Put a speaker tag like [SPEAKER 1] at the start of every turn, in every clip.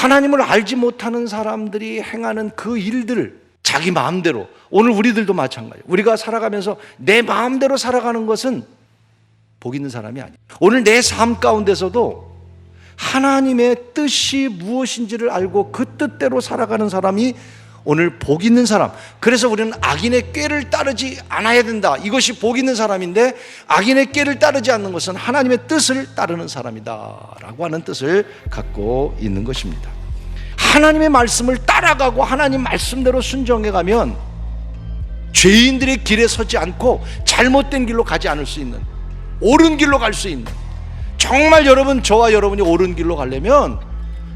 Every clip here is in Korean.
[SPEAKER 1] 하나님을 알지 못하는 사람들이 행하는 그 일들, 자기 마음대로, 오늘 우리들도 마찬가지예요. 우리가 살아가면서 내 마음대로 살아가는 것은 복 있는 사람이 아니에요. 오늘 내 삶 가운데서도 하나님의 뜻이 무엇인지를 알고 그 뜻대로 살아가는 사람이 오늘 복 있는 사람. 그래서 우리는 악인의 꾀를 따르지 않아야 된다. 이것이 복 있는 사람인데 악인의 꾀를 따르지 않는 것은 하나님의 뜻을 따르는 사람이다. 라고 하는 뜻을 갖고 있는 것입니다. 하나님의 말씀을 따라가고 하나님 말씀대로 순종해 가면 죄인들의 길에 서지 않고 잘못된 길로 가지 않을 수 있는 옳은 길로 갈 수 있는 정말 여러분 저와 여러분이 옳은 길로 가려면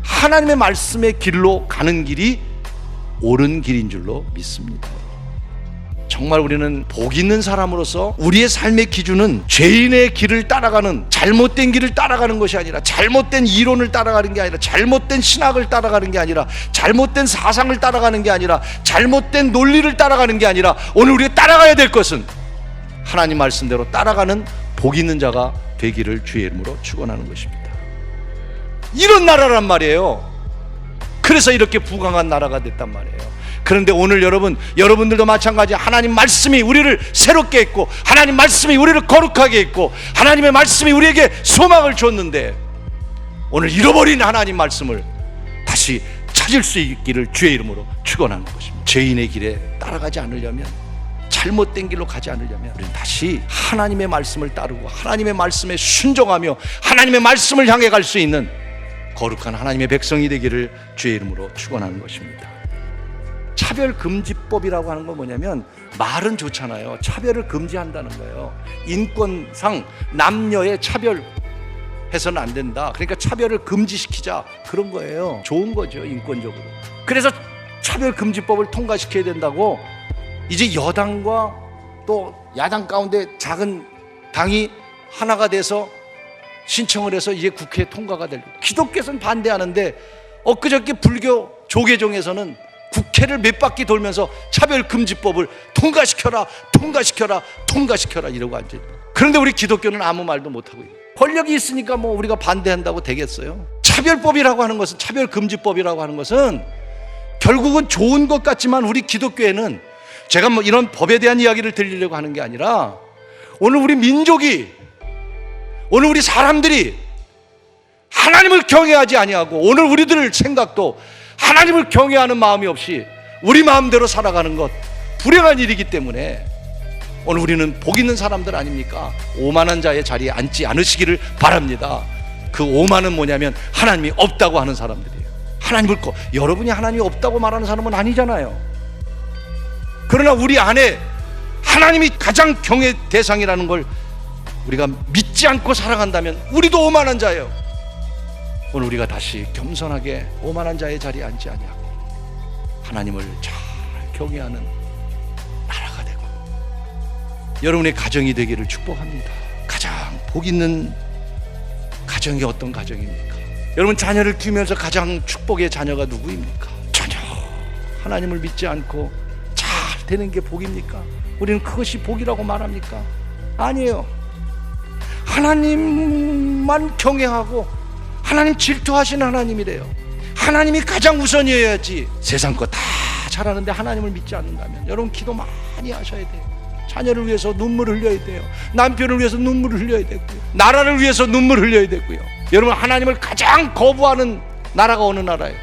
[SPEAKER 1] 하나님의 말씀의 길로 가는 길이 옳은 길인 줄로 믿습니다. 정말 우리는 복 있는 사람으로서 우리의 삶의 기준은 죄인의 길을 따라가는 잘못된 길을 따라가는 것이 아니라 잘못된 이론을 따라가는 게 아니라 잘못된 신학을 따라가는 게 아니라 잘못된 사상을 따라가는 게 아니라 잘못된 논리를 따라가는 게 아니라 오늘 우리가 따라가야 될 것은 하나님 말씀대로 따라가는 복 있는 자가 되기를 주의 이름으로 축원하는 것입니다. 이런 나라란 말이에요. 그래서 이렇게 부강한 나라가 됐단 말이에요. 그런데 오늘 여러분, 여러분들도 마찬가지 하나님 말씀이 우리를 새롭게 했고, 하나님 말씀이 우리를 거룩하게 했고, 하나님의 말씀이 우리에게 소망을 줬는데, 오늘 잃어버린 하나님 말씀을 다시 찾을 수 있기를 주의 이름으로 축원하는 것입니다. 죄인의 길에 따라가지 않으려면 잘못된 길로 가지 않으려면 우리는 다시 하나님의 말씀을 따르고 하나님의 말씀에 순종하며 하나님의 말씀을 향해 갈 수 있는 거룩한 하나님의 백성이 되기를 주의 이름으로 축원하는 것입니다. 차별 금지법이라고 하는 건 뭐냐면 말은 좋잖아요. 차별을 금지한다는 거예요. 인권상 남녀의 차별 해서는 안 된다. 그러니까 차별을 금지시키자 그런 거예요. 좋은 거죠 인권적으로. 그래서 차별 금지법을 통과시켜야 된다고 이제 여당과 또 야당 가운데 작은 당이 하나가 돼서 신청을 해서 이제 국회에 통과가 될. 기독교에서는 반대하는데 엊그저께 불교 조계종에서는 국회를 몇 바퀴 돌면서 차별금지법을 통과시켜라, 통과시켜라, 통과시켜라 이러고 앉아. 그런데 우리 기독교는 아무 말도 못 하고 있는. 권력이 있으니까 뭐 우리가 반대한다고 되겠어요? 차별법이라고 하는 것은 차별금지법이라고 하는 것은 결국은 좋은 것 같지만 우리 기독교에는 제가 뭐 이런 법에 대한 이야기를 드리려고 하는 게 아니라 오늘 우리 민족이 오늘 우리 사람들이 하나님을 경외하지 아니하고 오늘 우리들 생각도 하나님을 경외하는 마음이 없이 우리 마음대로 살아가는 것 불행한 일이기 때문에 오늘 우리는 복 있는 사람들 아닙니까? 오만한 자의 자리에 앉지 않으시기를 바랍니다. 그 오만은 뭐냐면 하나님이 없다고 하는 사람들이에요. 하나님을 거 여러분이 하나님이 없다고 말하는 사람은 아니잖아요. 그러나 우리 안에 하나님이 가장 경외 대상이라는 걸 우리가 믿지 않고 살아간다면 우리도 오만한 자예요. 오늘 우리가 다시 겸손하게 오만한 자의 자리에 앉지 아니하고 하나님을 잘 경외하는 나라가 되고 여러분의 가정이 되기를 축복합니다. 가장 복 있는 가정이 어떤 가정입니까? 여러분 자녀를 키우면서 가장 축복의 자녀가 누구입니까? 전혀 하나님을 믿지 않고 잘 되는 게 복입니까? 우리는 그것이 복이라고 말합니까? 아니에요. 하나님만 경외하고 하나님 질투하시는 하나님이래요. 하나님이 가장 우선이어야지. 세상 거 다 잘하는데 하나님을 믿지 않는다면 여러분 기도 많이 하셔야 돼요. 자녀를 위해서 눈물 흘려야 돼요. 남편을 위해서 눈물 흘려야 되고요. 나라를 위해서 눈물 흘려야 되고요. 여러분 하나님을 가장 거부하는 나라가 어느 나라예요?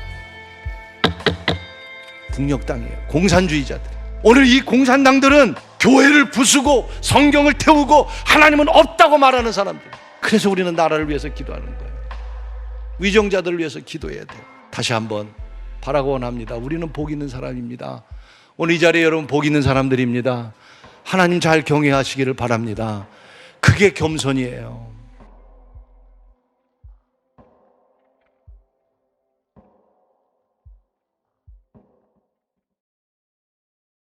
[SPEAKER 1] 북녘 땅이에요. 공산주의자들. 오늘 이 공산당들은 교회를 부수고 성경을 태우고 하나님은 없다고 말하는 사람들. 그래서 우리는 나라를 위해서 기도하는 거예요. 위정자들을 위해서 기도해야 돼요. 다시 한번 바라고 원합니다. 우리는 복 있는 사람입니다. 오늘 이 자리에 여러분 복 있는 사람들입니다. 하나님 잘 경외하시기를 바랍니다. 그게 겸손이에요.